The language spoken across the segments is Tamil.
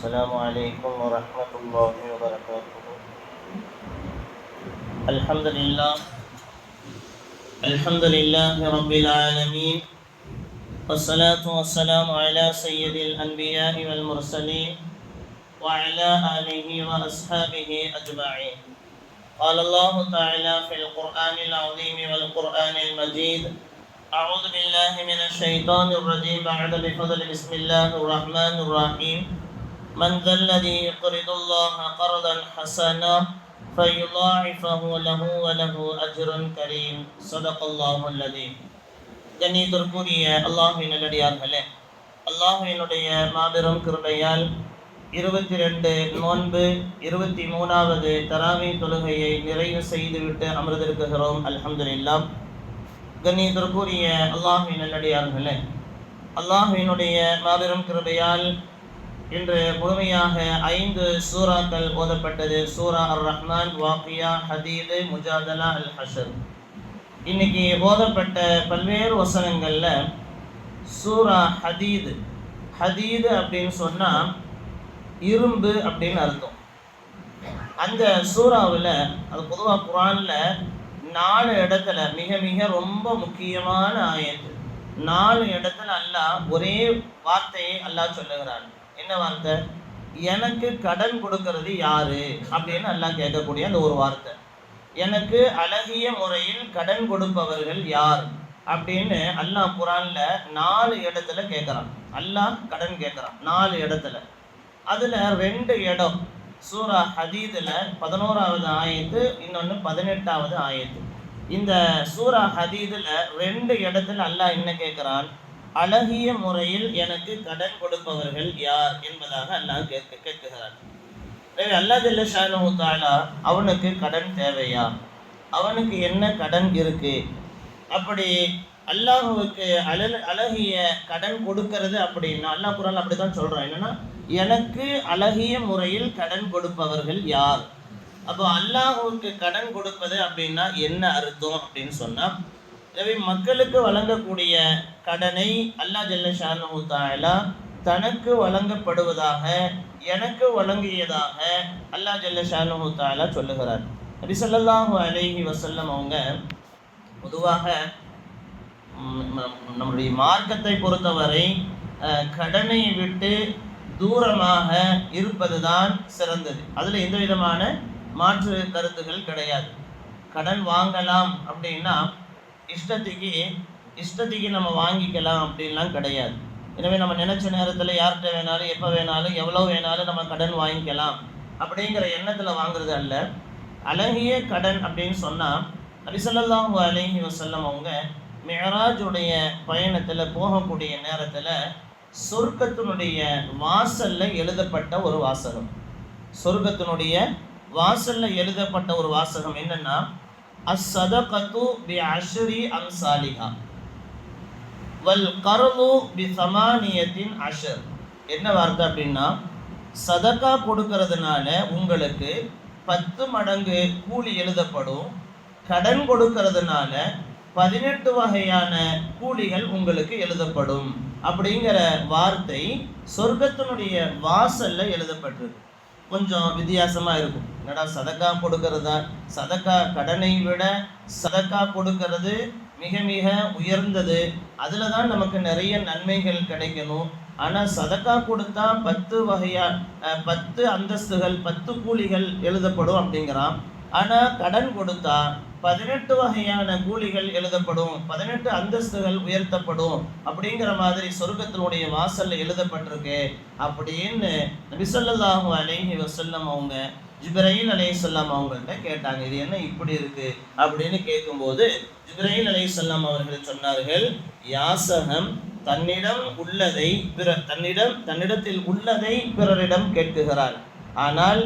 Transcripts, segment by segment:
السلام عليكم ورحمة الله وبركاته. الحمد لله. الحمد لله رب العالمين. والصلاة والسلام على سيد الأنبياء والمرسلين وعلى آله وأصحابه أجمعين. قال الله تعالى في القرآن العظيم والقرآن المجيد أعوذ بالله من الشيطان الرجيم. بعد بفضل بسم الله الرحمن الرحيم. من ذا الذي يقرض الله قرضا حسنا فيضاعفه له وله أجر كريم صدق الله الذي கண்ணியத்திற்குரிய அல்லாஹின் நல்லடியார்களே அல்லாஹினுடைய மாபெரும் கிருபையால் இருபத்தி ரெண்டு நோன்பு இருபத்தி மூணாவது தராவி தொழுகையை நிறைவு செய்துவிட்டு அமர்ந்திருக்கிறோம் அல்ஹம்துலில்லாஹ் கண்ணியத்திற்குரிய அல்லாஹின் நல்லடியார்களே அல்லாஹினுடைய மாபெரும் கிருபையால் இன்று முழுமையாக ஐந்து சூறாக்கள் ஓதப்பட்டது. சூரா அர் ரஹ்மான் வாக்கியா ஹதீது முஜாதலா அல் ஹஷர் இன்னைக்கு ஓதப்பட்ட பல்வேறு வசனங்களில் சூரா ஹதீது. ஹதீது அப்படின்னு சொன்னால் இரும்பு அப்படின்னு அர்த்தம். அந்த சூறாவில் அது பொதுவாக குரானில் நாலு இடத்துல மிக மிக ரொம்ப முக்கியமான ஆயத்து. நாலு இடத்துல அல்லாஹ் ஒரே வார்த்தையை அல்லாஹ் சொல்லுகிறான். என்ன வார்த்தை? எனக்கு கடன் கொடுக்கறது யாரு? அப்படின்னு அல்லாஹ் கேட்கக்கூடிய அந்த ஒரு வார்த்தை. எனக்கு அழகிய முறையில் கடன் கொடுப்பவர்கள் யார்? அப்படின்னு அல்லாஹ் குரான்ல நாலு இடத்துல கேட்குறான். அல்லாஹ் கடன் கேட்குறான். நாலு இடத்துல. அதுல ரெண்டு இடம். சூரா ஹதீதுல பதினோராவது ஆயத்து இன்னொன்று பதினெட்டாவது ஆயத்து. இந்த சூரா ஹதீதுல ரெண்டு இடத்துல அல்லாஹ் என்ன கேட்குறான்? அழகிய முறையில் எனக்கு கடன் கொடுப்பவர்கள் யார் என்பதாக அல்லாஹ் கேட்க கேட்கிறார் எனவே அல்லாஹ் ஜல்ல அவனுக்கு கடன் தேவையா? அவனுக்கு என்ன கடன் இருக்கு? அப்படி அல்லாஹுவுக்கு அழல் அழகிய கடன் கொடுக்கறது அப்படின்னா அல்லாஹ் குரான் அப்படிதான் சொல்றான். என்னன்னா எனக்கு அழகிய முறையில் கடன் கொடுப்பவர்கள் யார்? அப்போ அல்லாஹுவுக்கு கடன் கொடுப்பது அப்படின்னா என்ன அர்த்தம் அப்படின்னு சொன்னா எனவே மக்களுக்கு வழங்கக்கூடிய கடனை அல்லாஹ் ஜல்ல ஷானு தனக்கு வழங்கப்படுவதாக எனக்கு வழங்கியதாக அல்லாஹ் ஜல்ல ஷானு சொல்லுகிறார். நபி ஸல்லல்லாஹு அலைஹி வசல்லம் அவங்க பொதுவாக நம்முடைய மார்க்கத்தை பொறுத்தவரை கடனை விட்டு தூரமாக இருப்பதுதான் சிறந்தது. அதில் எந்த விதமான மாற்று கருத்துகள் கிடையாது. கடன் வாங்கலாம் அப்படின்னா இஷ்டத்துக்கு இஷ்டத்துக்கு நம்ம வாங்கிக்கலாம் அப்படின்லாம் கிடையாது. எனவே நம்ம நினைச்ச நேரத்தில் யார்கிட்ட வேணாலும் எப்போ வேணாலும் எவ்வளோ வேணாலும் நம்ம கடன் வாங்கிக்கலாம் அப்படிங்கிற எண்ணத்தில் வாங்குறது அல்ல. அழகிய கடன் அப்படின்னு சொன்னால் நபிசல்லாஹு அலைஹி வஸல்லம் அவங்க மெஹராஜுடைய பயணத்தில் போகக்கூடிய நேரத்தில் சொர்க்கத்தினுடைய வாசலில் எழுதப்பட்ட ஒரு வாசகம். சொர்க்கத்தினுடைய வாசலில் எழுதப்பட்ட ஒரு வாசகம் என்னன்னா அஸ்ஸதகத்து பி அஷ்ரி அம்சாலிஹா வல் கர்து பி சமானியத்தின் அஷர் என்ன வார்த்தை அப்படின்னா சதக்கா கொடுக்கறதுனால உங்களுக்கு பத்து மடங்கு கூலி எழுதப்படும். கடன் கொடுக்கறதுனால பதினெட்டு வகையான கூலிகள் உங்களுக்கு எழுதப்படும். அப்படிங்கிற வார்த்தை சொர்க்கத்தினுடைய வாசல்ல எழுதப்பட்டிருக்கு. கொஞ்சம் வித்தியாசமாக இருக்கும். என்னடா சதக்கா கொடுக்கறதா? சதக்கா கடனை விட சதக்கா கொடுக்கறது மிக மிக உயர்ந்தது. அதில் தான் நமக்கு நிறைய நன்மைகள் கிடைக்கணும். ஆனால் சதக்கா கொடுத்தா பத்து வகையா பத்து அந்தஸ்துகள் பத்து கூலிகள் எழுதப்படும் அப்படிங்கிறான். ஆனால் கடன் கொடுத்தா பதினெட்டு வகையான கூலிகள் எழுதப்படும் பதினெட்டு அந்தஸ்துகள் உயர்த்தப்படும் அப்படிங்கிற மாதிரி சொர்க்கத்தினுடைய வாசல்ல எழுதப்பட்டிருக்கு. அப்படின்னு நபிசல்லாஹு அலைஹி வசல்லம் அவங்க ஜிப்ரஹீல் அலை சொல்லாம் அவங்கள்ட்ட கேட்டாங்க. இது என்ன இப்படி இருக்கு? அப்படின்னு கேட்கும்போது ஜிப்ரஹீல் அலை சொல்லாம் அவர்கள் சொன்னார்கள் யாசகம் தன்னிடம் உள்ளதை பிற தன்னிடம் தன்னிடத்தில் உள்ளதை பிறரிடம் கேட்குகிறார். ஆனால்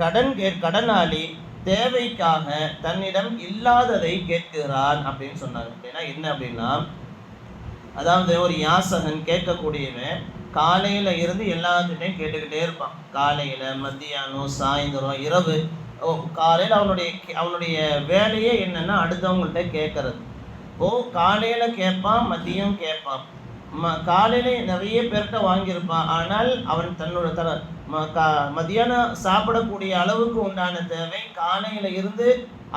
கடன் கே கடனாளி தேவைக்காக தன்னிடம் இல்லாததை கேட்கிறான் அப்படின்னு சொன்னார் அப்படின்னா என்ன அப்படின்னா அதாவது ஒரு யாசகன் கேட்கக்கூடியவன் காலையில இருந்து எல்லாத்துட்டையும் கேட்டுக்கிட்டே இருப்பான். காலையில மத்தியானம் சாயந்தரம் இரவு ஓ காலையில் அவனுடைய அவனுடைய வேலையே என்னன்னா அடுத்தவங்கள்ட்ட கேட்கறது. ஓ காலையில கேட்பான் மதியம் கேட்பான். ம காலையில நிறைய பேர்கிட்ட வாங்கியிருப்பான். ஆனால் அவன் தன்னோட தர மதியானம் சாப்பிடக்கூடிய அளவுக்கு உண்டான தேவை. காலையில் இருந்து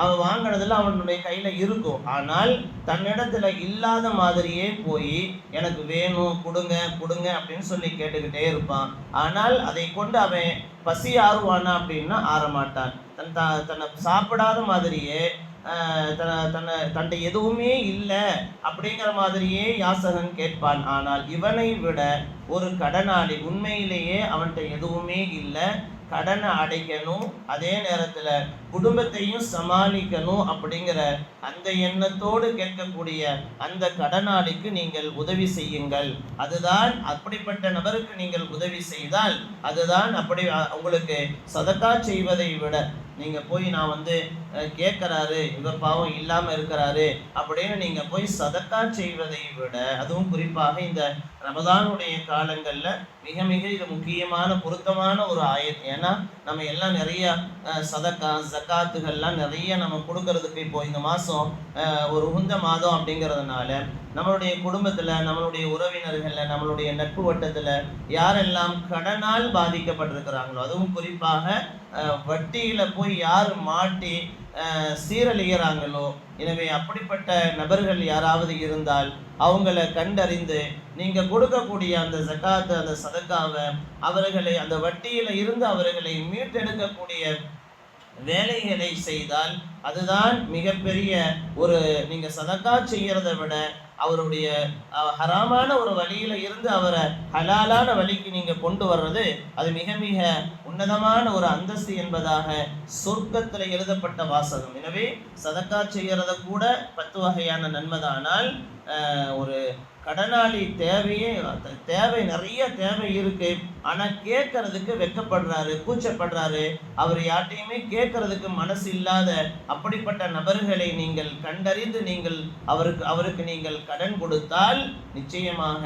அவன் வாங்கினதுல அவனுடைய கையில் இருக்கும். ஆனால் தன்னிடத்துல இல்லாத மாதிரியே போய் எனக்கு வேணும் கொடுங்க கொடுங்க அப்படின்னு சொல்லி கேட்டுக்கிட்டே இருப்பான். ஆனால் அதை கொண்டு அவன் பசி ஆறுவானா அப்படின்னா ஆறமாட்டான். தன் த தன்னை சாப்பிடாத மாதிரியே தன்னை தன்னை தன்னை எதுவுமே இல்லை அப்படிங்கிற மாதிரியே யாசகன் கேட்பான். ஆனால் இவனை விட ஒரு கடனாளி உண்மையிலேயே அவன்கிட்ட எதுவுமே இல்லை. கடனை அடைக்கணும் அதே நேரத்தில் குடும்பத்தையும் சமாளிக்கணும் அப்படிங்கிற அந்த எண்ணத்தோடு கேட்கக்கூடிய அந்த கடனாளிக்கு நீங்கள் உதவி செய்யுங்கள். அதுதான் அப்படிப்பட்ட நபருக்கு நீங்கள் உதவி செய்தால் அதுதான் அப்படி உங்களுக்கு சதக்கா செய்வதை விட. நீங்கள் போய் நான் வந்து கேட்குறாரு. இவர் பாவம் இல்லாமல் இருக்கிறாரு. அப்படின்னு நீங்கள் போய் சதக்கா செய்வதை விட அதுவும் குறிப்பாக இந்த ரமதானுடைய காலங்களில் மிக மிக இது முக்கியமான பொருத்தமான ஒரு ஆயத். ஏன்னா நம்ம எல்லாம் நிறைய சதக்கா ஜக்காத்துகள்லாம் நிறைய நம்ம கொடுக்கறதுக்கு இப்போ இந்த மாதம் ஒரு உந்த மாதம் அப்படிங்கிறதுனால நம்மளுடைய குடும்பத்தில் நம்மளுடைய உறவினர்களில் நம்மளுடைய நட்பு வட்டத்தில் யாரெல்லாம் கடனால் பாதிக்கப்பட்டிருக்கிறாங்களோ அதுவும் குறிப்பாக வட்டியில் போய் யார் மாட்டி சீரழிகிறாங்களோ எனவே அப்படிப்பட்ட நபர்கள் யாராவது இருந்தால் அவங்கள கண்டறிந்து நீங்கள் கொடுக்கக்கூடிய அந்த ஜக்காத்து அந்த சதக்காவை அவர்களை அந்த வட்டியில் இருந்து அவர்களை மீட்டெடுக்கக்கூடிய வேலைகளை செய்தால் அதுதான் மிகப்பெரிய ஒரு நீங்கள் சதக்கா செய்கிறத விட அவருடைய ஹராமான ஒரு வழியில இருந்து அவரை ஹலாலான வழிக்கு நீங்க கொண்டு வர்றது அது மிக மிக உன்னதமான ஒரு அந்தஸ்து என்பதாக சொர்க்கத்தில் எழுதப்பட்ட வாசகம். எனவே சதக்கா செய்கிறத கூட பத்து வகையான நன்மைதானால் ஒரு கடனாளி தேவையே தேவை நிறைய தேவை இருக்கு. ஆனால் கேட்கறதுக்கு வெக்கப்படுறாரு கூச்சப்படுறாரு. அவர் யார்ட்டையுமே கேட்கறதுக்கு மனசு இல்லாத அப்படிப்பட்ட நபர்களை நீங்கள் கண்டறிந்து நீங்கள் அவருக்கு அவருக்கு நீங்கள் கடன் கொடுத்தால் நிச்சயமாக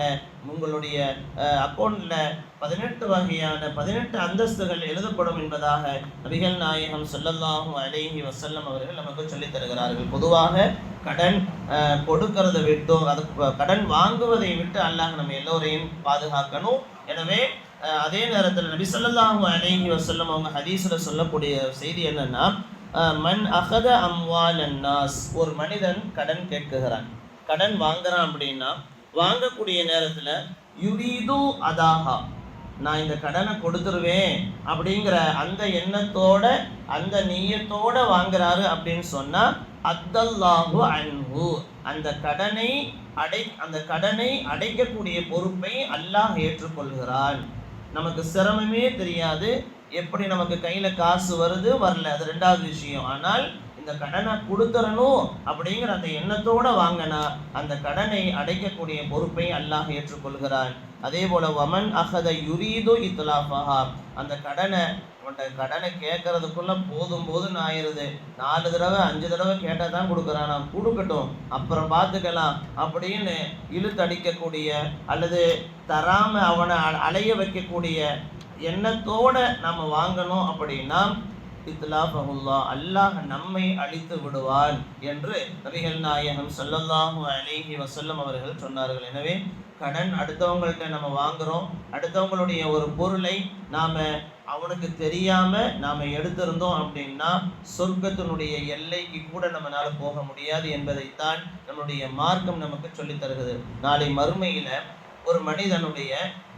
உங்களுடைய அக்கௌண்ட்டில் பதினெட்டு வகையான பதினெட்டு அந்தஸ்துகள் எழுதப்படும் என்பதாக நபிகள் நாயகம் சொல்லல்லாஹும் அலேஹி வசல்லம் அவர்கள் நமக்கு சொல்லித் தருகிறார்கள். பொதுவாக கடன் கொடுக்கறத விட்டும் அது கடன் வாங்குவதை விட்டு அல்லாஹ் நம்ம எல்லோரையும் பாதுகாக்கணும். எனவே அதே நேரத்தில் நபி சொல்லாஹு அலேஹி வசல்லம் அவங்க ஹதீஸில் சொல்லக்கூடிய செய்தி என்னன்னா மண் அகத அம்வால் அன்னாஸ் ஒரு மனிதன் கடன் கேட்குகிறான். கடன் வாங்குறான் அப்படின்னா வாங்கக்கூடிய நேரத்தில் யுரீது அதாகா நான் இந்த கடனை கொடுத்துருவேன் அப்படிங்கிற அந்த எண்ணத்தோட அந்த நீயத்தோட வாங்குறாரு அப்படின்னு சொன்னா அத்தல்லாஹு அன்ஹு. அந்த கடனை அடை அந்த கடனை அடைக்கக்கூடிய பொறுப்பை அல்லாஹ் ஏற்றுக்கொள்கிறான். நமக்கு சிரமமே தெரியாது. எப்படி நமக்கு கையில காசு வருது வரல. அது ரெண்டாவது விஷயம். ஆனால் இந்த கடனை கொடுத்துடணும் அப்படிங்கிற அந்த எண்ணத்தோட வாங்கினா அந்த கடனை அடைக்கக்கூடிய பொறுப்பை அல்லாஹ் ஏற்றுக்கொள்கிறான். அதே போல் வமன் அகத யுரீதோ இத்தலாஃபஹா அந்த கடனை அவன்கிட்ட கடனை கேட்கறதுக்குள்ள போதும் போதும் ஆயிடுது நாலு தடவை அஞ்சு தடவை கேட்டால் தான் கொடுக்குறான்? நான் கொடுக்கட்டும். அப்புறம் பார்த்துக்கலாம். அப்படின்னு இழுத்தடிக்கக்கூடிய அல்லது தராமல் அவனை அலைய வைக்கக்கூடிய எண்ணத்தோட நம்ம வாங்கணும் அப்படின்னா இத்லாஃபஹுல்லா அல்லாஹ் நம்மை அழித்து விடுவான் என்று நபிகள் நாயகம் சொல்லல்லாஹு அலிஹி வசல்லம் அவர்கள் சொன்னார்கள். எனவே கடன் அடுத்தவங்கள்ட்ட நம்ம வாங்குறோம். அடுத்தவங்களுடைய ஒரு பொருளை நாம் அவனுக்கு தெரியாமல் நாம் எடுத்திருந்தோம் அப்படின்னா சொர்க்கத்தினுடைய எல்லைக்கு கூட நம்மளால போக முடியாது என்பதைத்தான் நம்முடைய மார்க்கம் நமக்கு சொல்லி தருகிறது. நாளை மறுமையில் ஒரு மனிதனுடைய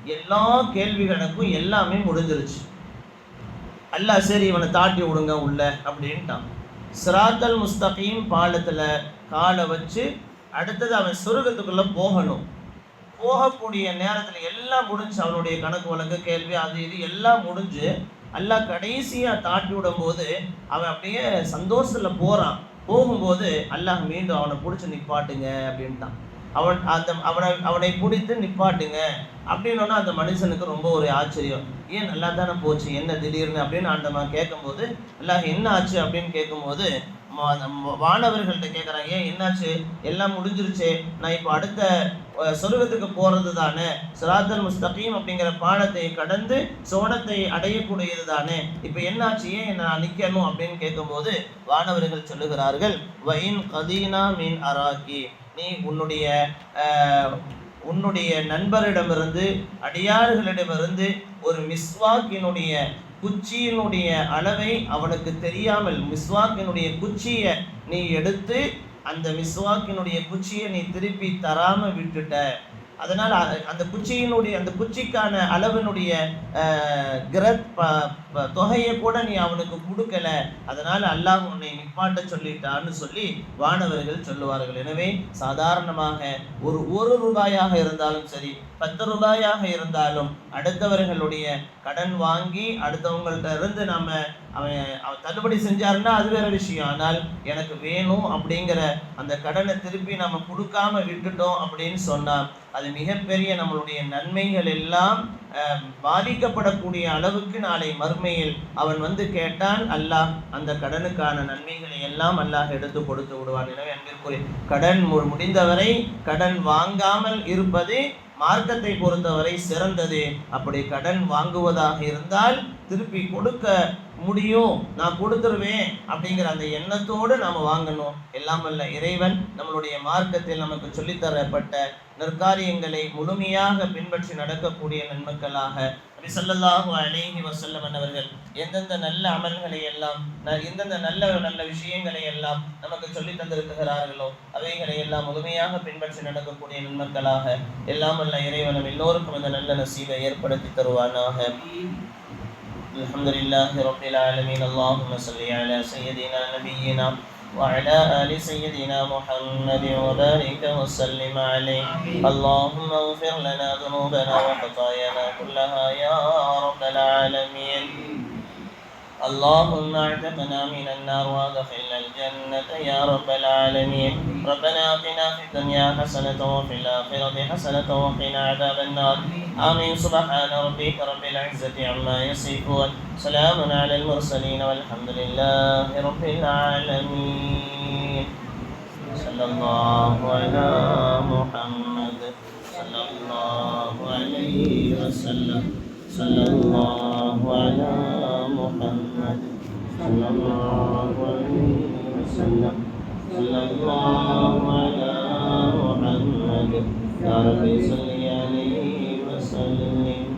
எல்லா கேள்விகளுக்கும் எல்லாமே முடிஞ்சிருச்சு. அல்ல சரி இவனை தாட்டி விடுங்க உள்ள அப்படின்ட்டான். சிராத்தல் முஸ்தகீம் பாலத்தில் காலை வச்சு அடுத்தது அவன் சுருகத்துக்குள்ளே போகணும். போகக்கூடிய நேரத்தில் எல்லாம் முடிஞ்சு அவனுடைய கணக்கு வழக்கு கேள்வி அது இது எல்லாம் முடிஞ்சு எல்லாம் கடைசியாக தாட்டி விடும் போது அவன் அப்படியே சந்தோஷத்தில் போகிறான் போகும்போது அல்லாஹ் மீண்டும் அவனை பிடிச்சி நிப்பாட்டுங்க அப்படின்ட்டான். அவன் அந்த அவனை அவனை பிடித்து நிப்பாட்டுங்க அப்படின்னோன்னா அந்த மனுஷனுக்கு ரொம்ப ஒரு ஆச்சரியம். ஏன் நல்லா தானே போச்சு என்ன திடீர்னு அப்படின்னு அந்த கேட்கும்போது எல்லாம் என்ன ஆச்சு அப்படின்னு கேட்கும்போது மாணவர்கள்ட்ட கேட்குறாங்க ஏன் என்னாச்சு? எல்லாம் முடிஞ்சிருச்சு. நான் இப்போ அடுத்த சொருகத்துக்கு போகிறது தானே சிராத்தல் முஸ்தகீம் அப்படிங்கிற பாடத்தை கடந்து சோனத்தை அடையக்கூடியது தானே இப்போ என்னாச்சு? ஏன் நான் நிற்கணும் அப்படின்னு கேட்கும்போது வானவர்கள் சொல்லுகிறார்கள் வைன் கதீனா மீன் அராக்கி நீ உன்னுடைய உன்னுடைய நண்பரிடமிருந்து அடியார்களிடமிருந்து ஒரு மிஸ்வாக்கினுடைய குச்சியினுடைய அளவை அவனுக்கு தெரியாமல் மிஸ்வாக்கினுடைய குச்சியை நீ எடுத்து அந்த மிஸ்வாக்கினுடைய குச்சியை நீ திருப்பி தராம விட்டுட்ட. அதனால் அந்த குச்சியினுடைய அந்த குச்சிக்கான அளவினுடைய கிரத் ப- தொகையை கூட நீ அவனுக்கு கொடுக்கல. அதனால் அல்லாஹ் உன்னை நிப்பாட்ட சொல்லிட்டான்னு சொல்லி வானவர்கள் சொல்லுவார்கள். எனவே சாதாரணமாக ஒரு ஒரு ரூபாயாக இருந்தாலும் சரி பத்து ரூபாயாக இருந்தாலும் அடுத்தவர்களுடைய கடன் வாங்கி அடுத்தவங்கள்ட்ட இருந்து நம்ம அவன் அவன் தள்ளுபடி செஞ்சாருன்னா அது வேற விஷயம். ஆனால் எனக்கு வேணும் அப்படிங்கிற அந்த கடனை திருப்பி நம்ம கொடுக்காம விட்டுட்டோம் அப்படின்னு சொன்னா அது மிகப்பெரிய நம்மளுடைய நன்மைகள் எல்லாம் பாதிக்கப்படக்கூடிய அளவுக்கு நாளை மறுமையில் அவன் வந்து கேட்டான் அல்லாஹ் அந்த கடனுக்கான நன்மைகளை எல்லாம் அல்லாஹ் எடுத்து கொடுத்து விடுவான். எனவே அன்பிற்குரிய கடன் முடிந்தவரை கடன் வாங்காமல் இருப்பது மார்க்கத்தை பொறுத்தவரை சிறந்தது. அப்படி கடன் வாங்குவதாக இருந்தால் திருப்பி கொடுக்க முடியும். நான் கொடுத்துருவேன் அப்படிங்கிற அந்த எண்ணத்தோடு நாம் வாங்கணும். எல்லாம் அல்ல இறைவன் நம்மளுடைய மார்க்கத்தில் நமக்கு சொல்லித்தரப்பட்ட நற்காரியங்களை முழுமையாக பின்பற்றி நடக்கக்கூடிய நன்மக்களாக நபி ஸல்லல்லாஹு அலைஹி வஸல்லம் அவர்கள் எந்தெந்த நல்ல அமல்களை எல்லாம் ந- எந்தெந்த நல்ல நல்ல விஷயங்களை எல்லாம் நமக்கு சொல்லி தந்திருக்கிறார்களோ அவைகளை எல்லாம் முழுமையாக பின்பற்றி நடக்கக்கூடிய நன்மக்களாக எல்லாம் வல்ல இறைவன் நம் எல்லோருக்கும் அந்த நல்ல நசீபை ஏற்படுத்தி தருவானாக الحمد لله رب العالمين اللهم صل على سيدنا نبينا وعلى آل سيدنا محمد وبارك وسلم عليه اللهم اغفر لنا ذنوبنا وخطايانا كلها يا رب العالمين اللهم اعتقنا من النار وادخلنا الجنة يا رب العالمين. ربنا آتنا في الدنيا حسنة وفي الآخرة حسنة وقنا عذاب النار. آمين. سبحان ربك رب العزة عما يصفون. سلام على المرسلين والحمد لله رب العالمين. صلى الله على محمد. صلى الله عليه وسلم. صلى الله على محمد. صلى الله عليه وسلم وسلم صلى الله على محمد رب صل عليه وسلم.